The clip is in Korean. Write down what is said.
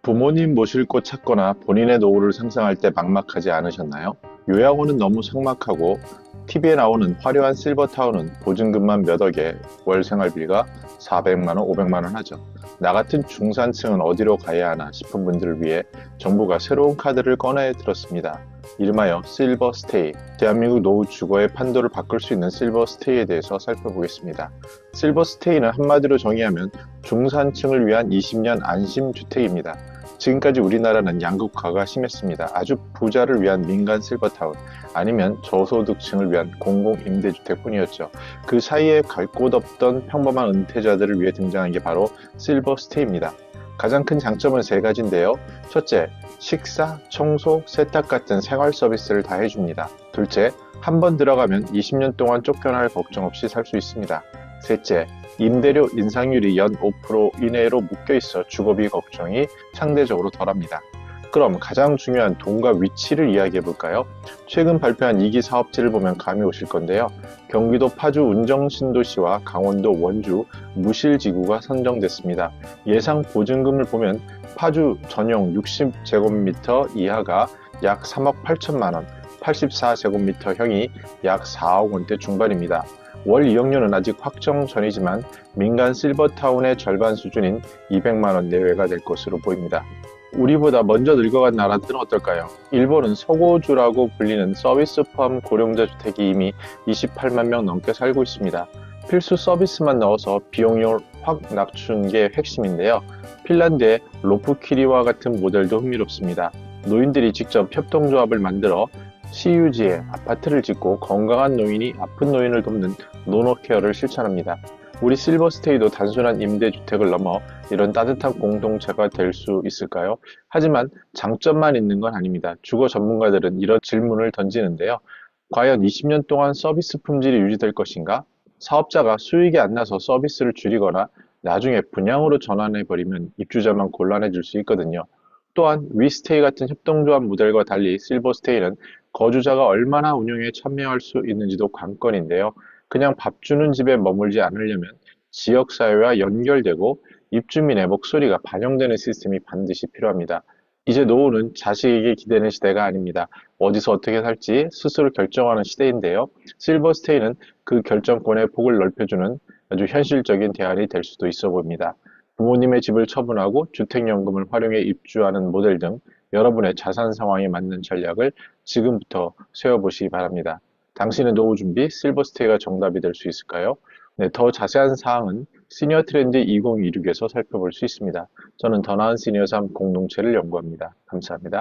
부모님 모실 곳 찾거나 본인의 노후를 상상할 때 막막하지 않으셨나요? 요양원은 너무 삭막하고 TV에 나오는 화려한 실버타운은 보증금만 몇 억에 월 생활비가 400만원, 500만원 하죠. 나 같은 중산층은 어디로 가야 하나 싶은 분들을 위해 정부가 새로운 카드를 꺼내 들었습니다. 이름하여 실버 스테이. 대한민국 노후 주거의 판도를 바꿀 수 있는 실버 스테이에 대해서 살펴보겠습니다. 실버 스테이는 한마디로 정의하면 중산층을 위한 20년 안심 주택입니다. 지금까지 우리나라는 양극화가 심했습니다. 아주 부자를 위한 민간 실버타운 아니면 저소득층을 위한 공공 임대주택 뿐이었죠. 그 사이에 갈 곳 없던 평범한 은퇴자들을 위해 등장한 게 바로 실버 스테이입니다. 가장 큰 장점은 세 가지인데요. 첫째, 식사, 청소, 세탁 같은 생활 서비스를 다 해줍니다. 둘째, 한 번 들어가면 20년 동안 쫓겨날 걱정 없이 살 수 있습니다. 셋째, 임대료 인상률이 연 5% 이내로 묶여 있어 주거비 걱정이 상대적으로 덜합니다. 그럼 가장 중요한 돈과 위치를 이야기해 볼까요? 최근 발표한 2기 사업지를 보면 감이 오실 건데요. 경기도 파주 운정신도시와 강원도 원주 무실지구가 선정됐습니다. 예상 보증금을 보면 파주 전용 60제곱미터 이하가 약 3억 8천만 원, 84제곱미터형이 약 4억 원대 중반입니다. 월 이용료는 아직 확정 전이지만 민간 실버타운의 절반 수준인 200만원 내외가 될 것으로 보입니다. 우리보다 먼저 늙어간 나라들은 어떨까요? 일본은 서고주라고 불리는 서비스 포함 고령자 주택이 이미 28만 명 넘게 살고 있습니다. 필수 서비스만 넣어서 비용률 확 낮춘 게 핵심인데요. 핀란드의 로프키리와 같은 모델도 흥미롭습니다. 노인들이 직접 협동조합을 만들어 CU지에 아파트를 짓고 건강한 노인이 아픈 노인을 돕는 노노케어를 실천합니다. 우리 실버스테이도 단순한 임대주택을 넘어 이런 따뜻한 공동체가 될 수 있을까요? 하지만 장점만 있는 건 아닙니다. 주거 전문가들은 이런 질문을 던지는데요. 과연 20년 동안 서비스 품질이 유지될 것인가? 사업자가 수익이 안 나서 서비스를 줄이거나 나중에 분양으로 전환해버리면 입주자만 곤란해질 수 있거든요. 또한 위스테이 같은 협동조합 모델과 달리 실버스테이는 거주자가 얼마나 운영에 참여할 수 있는지도 관건인데요. 그냥 밥 주는 집에 머물지 않으려면 지역사회와 연결되고 입주민의 목소리가 반영되는 시스템이 반드시 필요합니다. 이제 노후는 자식에게 기대는 시대가 아닙니다. 어디서 어떻게 살지 스스로 결정하는 시대인데요. 실버스테이는 그 결정권의 폭을 넓혀주는 아주 현실적인 대안이 될 수도 있어 보입니다. 부모님의 집을 처분하고 주택연금을 활용해 입주하는 모델 등 여러분의 자산 상황에 맞는 전략을 지금부터 세워보시기 바랍니다. 당신의 노후 준비 실버스테이가 정답이 될 수 있을까요? 네, 더 자세한 사항은 시니어 트렌드 2026에서 살펴볼 수 있습니다. 저는 더 나은 시니어 삶 공동체를 연구합니다. 감사합니다.